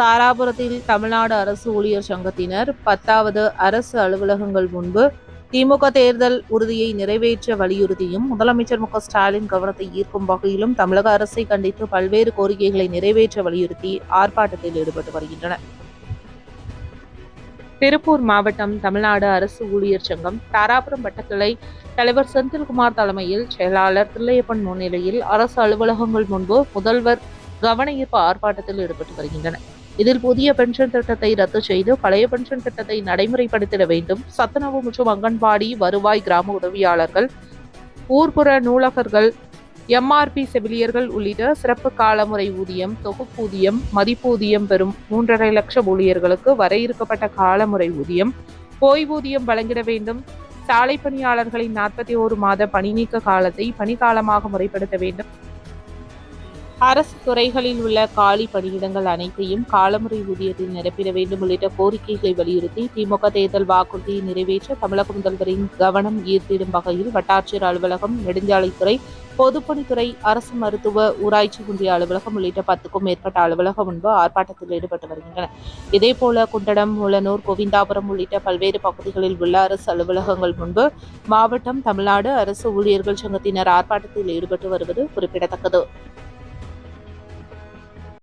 தாராபுரத்தில் தமிழ்நாடு அரசு ஊழியர் சங்கத்தினர் பத்தாவது அரசு அலுவலகங்கள் முன்பு திமுக தேர்தல் உறுதியை நிறைவேற்ற வலியுறுத்தியும் முதலமைச்சர் மு ஸ்டாலின் கவனத்தை ஈர்க்கும் வகையிலும் தமிழக அரசை கண்டித்து பல்வேறு கோரிக்கைகளை நிறைவேற்ற வலியுறுத்தி ஆர்ப்பாட்டத்தில் ஈடுபட்டு வருகின்றனர். திருப்பூர் மாவட்டம் தமிழ்நாடு அரசு ஊழியர் சங்கம் தாராபுரம் வட்டக்கிளை தலைவர் செந்தில்குமார் தலைமையில் செயலாளர் தில்லையப்பன் முன்னிலையில் அரசு அலுவலகங்கள் முன்பு முதல்வர் கவன ஈர்ப்பு ஆர்ப்பாட்டத்தில் ஈடுபட்டு வருகின்றனர். இதில் புதிய பென்ஷன் திட்டத்தை ரத்து செய்து பழைய பென்ஷன் திட்டத்தை நடைமுறைப்படுத்திட வேண்டும். சத்துணவு மற்றும் அங்கன்வாடி வருவாய் கிராம உதவியாளர்கள் ஊர்ப்புற நூலகர்கள் எம்ஆர்பி செவிலியர்கள் உள்ளிட்ட சிறப்பு காலமுறை ஊதியம் தொகுப்பூதியம் மதிப்பூதியம் பெறும் மூன்றரை லட்சம் ஊழியர்களுக்கு வரையறுக்கப்பட்ட காலமுறை ஊதியம் ஓய்வூதியம் வழங்கிட வேண்டும். சாலை பணியாளர்களின் நாற்பத்தி ஓரு மாத பணி நீக்க காலத்தை பணிக்காலமாக முறைப்படுத்த வேண்டும். அரசு துறைகளில் உள்ள காலி பணியிடங்கள் அனைத்தையும் காலமுறை ஊதியத்தில் நிரப்பிட வேண்டும் உள்ளிட்ட கோரிக்கைகளை வலியுறுத்தி திமுக தேர்தல் வாக்குறுதியை நிறைவேற்ற தமிழக முதல்வரின் கவனம் ஈர்த்திடும் வகையில் வட்டாட்சியர் அலுவலகம் நெடுஞ்சாலைத்துறை பொதுப்பணித்துறை அரசு மருத்துவ ஊராட்சி ஒன்றிய அலுவலகம் உள்ளிட்ட பத்துக்கும் மேற்பட்ட அலுவலகம் முன்பு ஆர்ப்பாட்டத்தில் ஈடுபட்டு வருகின்றன இதேபோல குண்டடம் முலனூர் கோவிந்தாபுரம் உள்ளிட்ட பல்வேறு பகுதிகளில் உள்ள அரசு அலுவலகங்கள் முன்பு மாவட்டம் தமிழ்நாடு அரசு ஊழியர்கள் சங்கத்தினர் ஆர்ப்பாட்டத்தில் ஈடுபட்டு வருவது குறிப்பிடத்தக்கது.